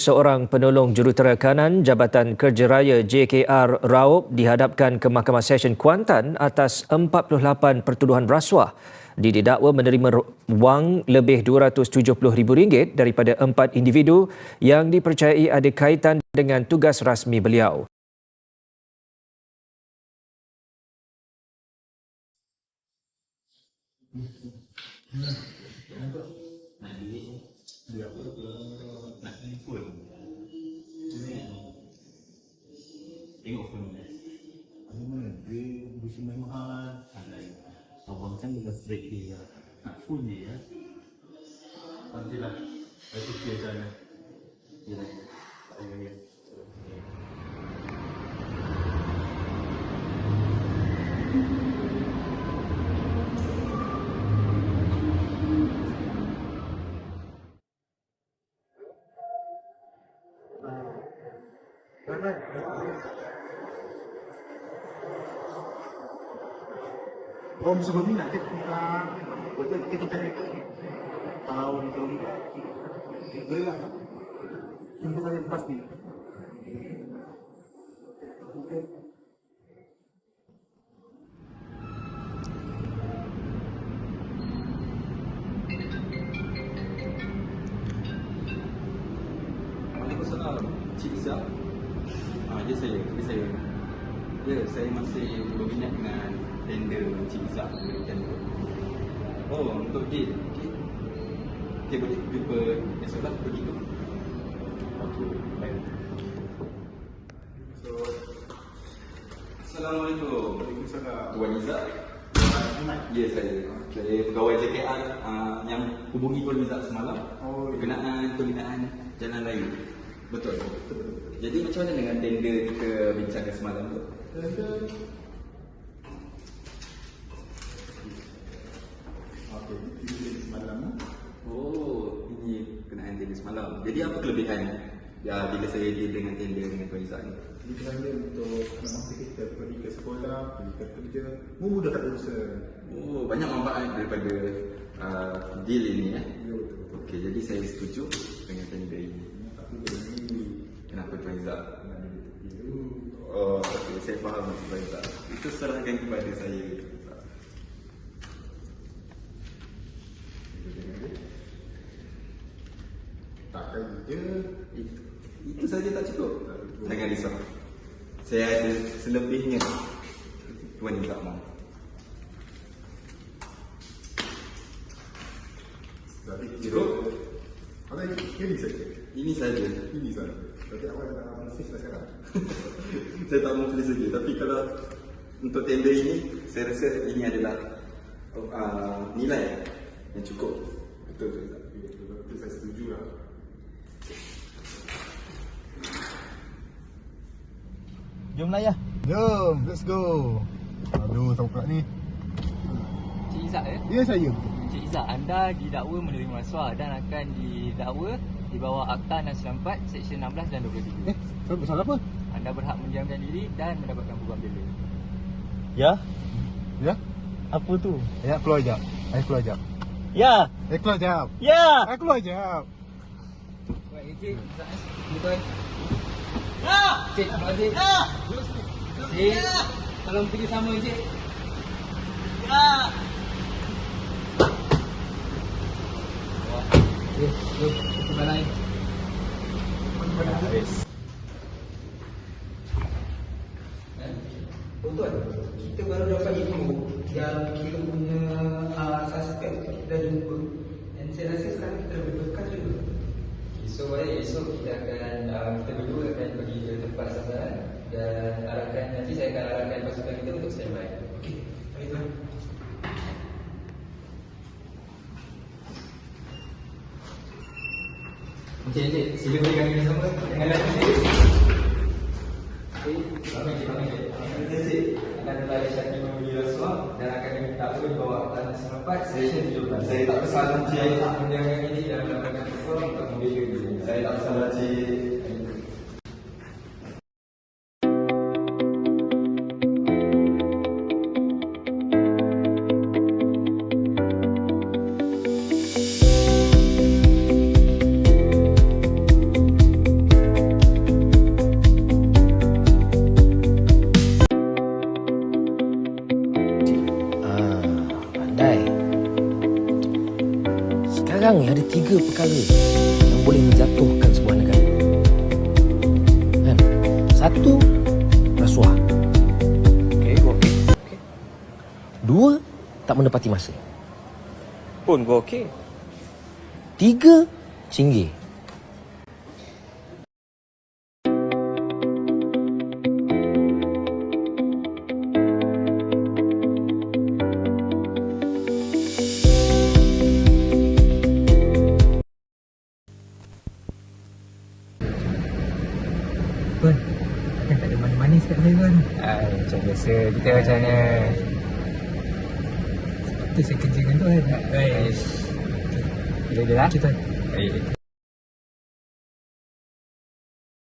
Seorang penolong jurutera kanan Jabatan Kerja Raya JKR Raup dihadapkan ke Mahkamah Session Kuantan atas 48 pertuduhan rasuah. Didakwa menerima wang lebih RM270,000 daripada empat individu yang dipercayai ada kaitan dengan tugas rasmi beliau. Tengok ni. Ada mana? Dia berusaha main mahal. Abang kan dengan break dia. Nak phone dia ya. Nantilah. Saya fikir macam mana. Ya. Oh, sebelum ni nak kita kita. Kita cari pasti. Waalaikumsalam. Cik Izzah. Ah, ya saya, ya saya. Ya, saya masih berminat dengan tender Cik Izzah berikan tu. Oh, untuk deal. Okey. Okey, boleh jumpa esok lah pergi tu. Okey, baik. So, Assalamualaikum. Waalaikumsalam. Tuan Izzah. Ya, saya. Saya pegawai JKR uh, yang hubungi Tuan Izzah semalam. Oh, ya. Berkenaan pembinaan jalan lain. Betul. Jadi macam mana dengan tender kita bincangkan semalam tu? Okey, ini semalam. Oh, tender semalam. Jadi apa kelebihan ya, bila saya deal dengan tender dengan Tuan Izzah ni? Ini kerana untuk masa kita pergi ke sekolah, pergi ke kerja, memudahkan urusan. Oh, banyak manfaat daripada uh, deal ini ya. Ya betul. Okey, jadi saya setuju dengan tender ini. Tapi ini Kenapa Tuan dulu. Oh, okey, saya faham Tuan Izzah. Itu serahkan kepada saya. Je Itu, itu saja tak cukup. Jangan risau. Saya ada selebihnya. Tuan Izzah mahu. Tapi Cukup? Kalau ini saja. Ini saja. Ini saja. Tapi awak dah mesti dah sekarang. saya tak mau tulis lagi. Tapi kalau untuk tender ini, saya rasa ini adalah uh, nilai yang cukup. Betul Izzah. Itu saya setuju lah. Jomlah ya. Jom, let's go. Aduh, tahu pula ni. Cik Izzat eh? Ya saya. Cik Izzat, anda didakwa menerima rasuah dan akan didakwa di bawah Akta 694 Seksyen 16 dan 23. Eh, salah salah apa? Anda berhak mendiamkan diri dan mendapatkan bukan bela. Ya? Ya? Apa tu? Ya, keluar jap. Ayo keluar jap. Ya! Eh, keluar jap. Ya! Ayo keluar jap. Baik, Cik Izzat eh. Cik, kasih. Ya! Cik, tolong pergi sama Cik. Ya! Yes, yes, kita balai. Tuan, kita baru dapat info yang kira punya uh, suspek kita dah jumpa dan saya rasa sekarang kita lebih dekat juga Esok baik, esok kita akan uh, kita berdua akan pergi ke tempat sasaran dan arahkan nanti saya akan arahkan pasukan kita untuk standby. Okey, baik tuan. Okey, Encik, sila berikan ini semua dengan lagi sikit. Okey, ramai cik, ramai cik. Ramai cik. Akan telah Syakir membeli rasuah dan akan diminta di bawah tanah sempat session 17. Saya tak pesan Saya Cik. tak membela diri. Saya tak pesan Cik. Sekarang ni ada tiga perkara yang boleh menjatuhkan sebuah negara. Kan? Satu, rasuah. Okey, okey. Dua, tak menepati masa. Pun gua okey. Tiga, cinggir. Biasa kita macam mana? Tu saya kerja dengan tu kan. Guys. Bila dia lah? Kita Baik.